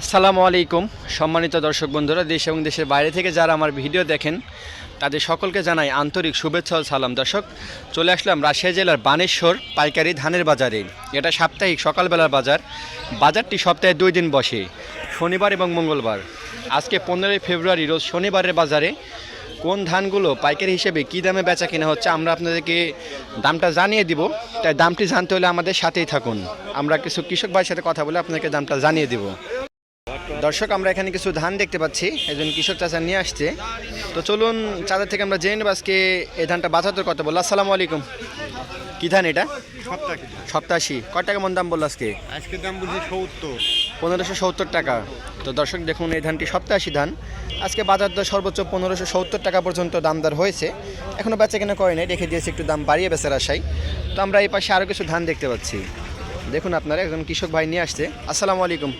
আসসালামু আলাইকুম, সম্মানিত দর্শক বন্ধুরা, দেশ এবং দেশের বাইরে থেকে যারা আমার ভিডিও দেখেন, তাদের সকলকে জানাই আন্তরিক শুভেচ্ছা ও সালাম। দর্শক, চলে আসলাম রাজশাহী জেলার বানেশ্বর পাইকারি ধানের বাজারে। এটা সাপ্তাহিক সকালবেলার বাজার। বাজারটি সপ্তাহে দুই দিন বসে, শনিবার এবং মঙ্গলবার। আজকে পনেরোই ফেব্রুয়ারি, রোজ শনিবারের বাজারে কোন ধানগুলো পাইকারি হিসেবে কী দামে বেচা কেনা হচ্ছে আমরা আপনাদেরকে দামটা জানিয়ে দিব। তাই দামটি জানতে হলে আমাদের সাথেই থাকুন। আমরা কিছু কৃষক ভাইয়ের সাথে কথা বলে আপনাদেরকে দামটা জানিয়ে দিব। দর্শক আমরা এখানে কিছু ধান দেখতে পাচ্ছি। একজন কৃষক চাচা নিয়ে আসছে। তো চলুন চাঁদের থেকে আমরা জেনে নেব আজকে এই ধানটা দর কত বলল। আসসালামু আলাইকুম। কি ধান এটা? সপ্তাশি। কয় টাকা মন দাম বলল আজকে? আজকে দাম বলছি সত্তর। পনেরোশো সত্তর টাকা। তো দর্শক দেখুন এই ধানটি সপ্তাশি ধান। আজকে বাজার দর সর্বোচ্চ পনেরোশো সত্তর টাকা পর্যন্ত দাম দর হয়েছে। এখনও বেচা কেনা করে নাই রেখে দিয়েছে একটু দাম বাড়িয়ে বেচার আশায়। তো আমরা এই পাশে আরও কিছু ধান দেখতে পাচ্ছি। দেখুন আপনারা একজন কৃষক ভাই নিয়ে আসছে। আসসালামু আলাইকুম।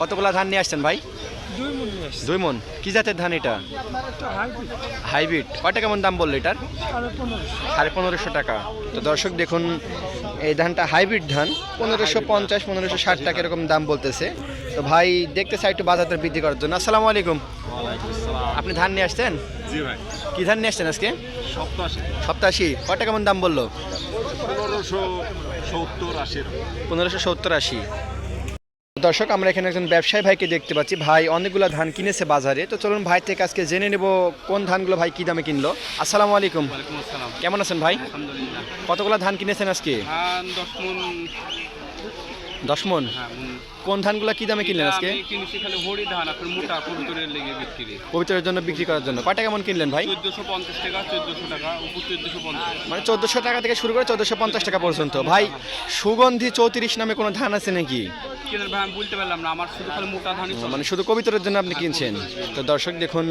কতগুলা ধান নিয়ে আসছেন ভাই? দুই মন কি জাতের ধান এটা? হাইব্রিড। কয়টা কেমন দাম বলল এটার? সাড়ে পনেরোশো। টাকা। তো দর্শক দেখুন এই ধানটা হাইব্রিড ধান। পনেরোশো পঞ্চাশ পনেরোশো ষাট টাকা এরকম দাম বলতেছে। তো ভাই দেখতে চাই একটু বাজার দর বৃদ্ধি করার জন্য। আসসালামু আলাইকুম। আপনি ধান নিয়ে আসছেন? জি ভাই। কি ধান নিয়ে আসছেন আজকে? সপ্তাশি। সপ্তাশি। কয় টাকা মন দাম বলল? পনেরোশো সত্তর আশি পনেরোশো সত্তর আশি। দর্শক আমরা এখানে একজন ব্যবসায়ী ভাইকে দেখতে পাচ্ছি। ভাই অনেকগুলো ধান কিনেছে বাজারে। তো চলুন ভাই থেকে আজকে জেনে নেব কোন ধানগুলো ভাই কি দামে কিনলো। আসসালামু আলাইকুম। কেমন আছেন ভাই? কতগুলো ধান কিনেছেন আজকে? ধান দশ মন। দশ হ্যাঁ মন। কোন ধানগুলো কি দামে কিনলেন আজকে? আমি কিনেছি খালি হরি ধান আপনার মোটা কবুতরের লেগে বিক্রি। পবিত্রের জন্য বিক্রি করার জন্য। কয় কেমন কিনলেন ভাই? চোদ্দোশো পঞ্চাশ টাকা চোদ্দোশো টাকা উপর চোদ্দোশো পঞ্চাশ। মানে চোদ্দোশো টাকা থেকে শুরু করে চোদ্দোশো পঞ্চাশ টাকা পর্যন্ত। ভাই সুগন্ধি চৌত্রিশ নামে কোনো ধান আছে নাকি? কেনার ভাই আমি বলতে পারলাম না আমার শুধু খালি মোটা ধানই চলে। মানে শুধু কবিতরের জন্য আপনি কিনছেন। তো দর্শক দেখুন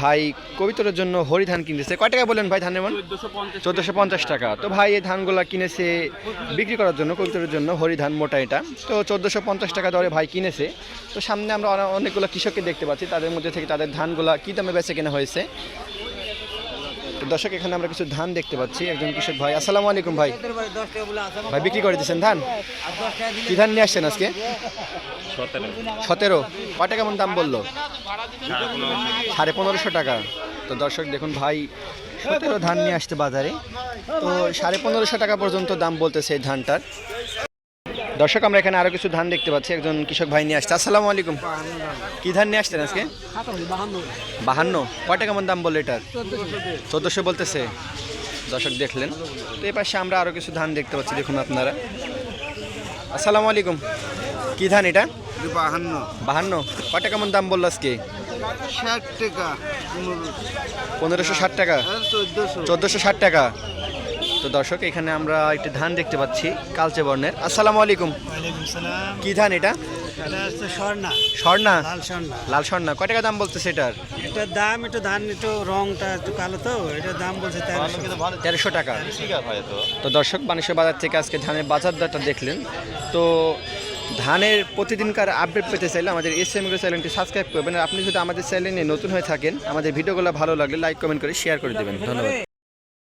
ভাই কবিতরের জন্য হরি ধান কিনতেছে। কয় টাকা বললেন ভাই ধানের মন? চোদ্দোশো পঞ্চাশ চোদ্দোশো পঞ্চাশ টাকা। তো ভাই এই ধানগুলা কিনেছে বিক্রি করার জন্য কবিতরের জন্য হরি ধান মোটা এটা। তো চোদ্দোশো পঞ্চাশ টাকা দরে ভাই কিনেছে। তো সামনে আমরা অনে- অনেকগুলো কৃষককে দেখতে পাচ্ছি তাদের মধ্যে থেকে তাদের ধানগুলা কী দামে বেচে কেনা হয়েছে। তো দর্শক এখানে আমরা কিছু ধান দেখতে পাচ্ছি একজন কৃষক ভাই। আসসালামু আলাইকুম ভাই। ভাই বিক্রি করে দিচ্ছেন ধান? কি ধান নিয়ে আসছেন আজকে? সতেরো। কয় টাকা কেমন দাম বলল? সাড়ে পনেরোশো টাকা। তো দর্শক দেখুন ভাই সতেরো ধান নিয়ে আসতে বাজারে। তো সাড়ে পনেরোশো টাকা পর্যন্ত দাম বলতেছে এই ধানটার। দর্শক আমরা এখানে আরও কিছু ধান দেখতে পাচ্ছি। একজন কৃষক ভাই নিয়ে আসছে। আসসালামু আলাইকুম। কি ধান নিয়ে আসছেন আজকে? বাহান্ন। কয়টা কেমন দাম বলল এটার? চোদ্দোশো বলতেছে। দর্শক দেখলেন। তো এই পাশে আমরা আরও কিছু ধান দেখতে পাচ্ছি দেখুন আপনারা। আসসালামু আলাইকুম। কি ধান এটা? বাহান্ন। বাহান্ন। কয়টা কেমন দাম বলল আজকে? ষাট টাকা পনেরোশো। ষাট টাকা। চোদ্দোশো ষাট টাকা। তো দর্শক এখানে আমরা একটি ধান দেখতে পাচ্ছি কালচে বর্ণের। আসসালামু আলাইকুম। সালাম। কি ধান এটা? এটা স্বর্ণা। স্বর্ণা? লাল স্বর্ণা। লাল কয় টাকা দাম বলতেছে এটার? এটার দাম একটু ধান একটু রংটা একটু কালো তো এটার দাম বলছে তেরোশো। টাকা। তো দর্শক বানেশ্বর বাজার থেকে আজকে ধানের বাজার দরটা দেখলেন। তো ধানের প্রতিদিনকার আপডেট পেতে চাইলে আমাদের এস এম চ্যানেলটি সাবস্ক্রাইব করবেন। আর আপনি যদি আমাদের চ্যানেলে নতুন হয়ে থাকেন আমাদের ভিডিওগুলো ভালো লাগলে লাইক কমেন্ট করে শেয়ার করে দেবেন। ধন্যবাদ।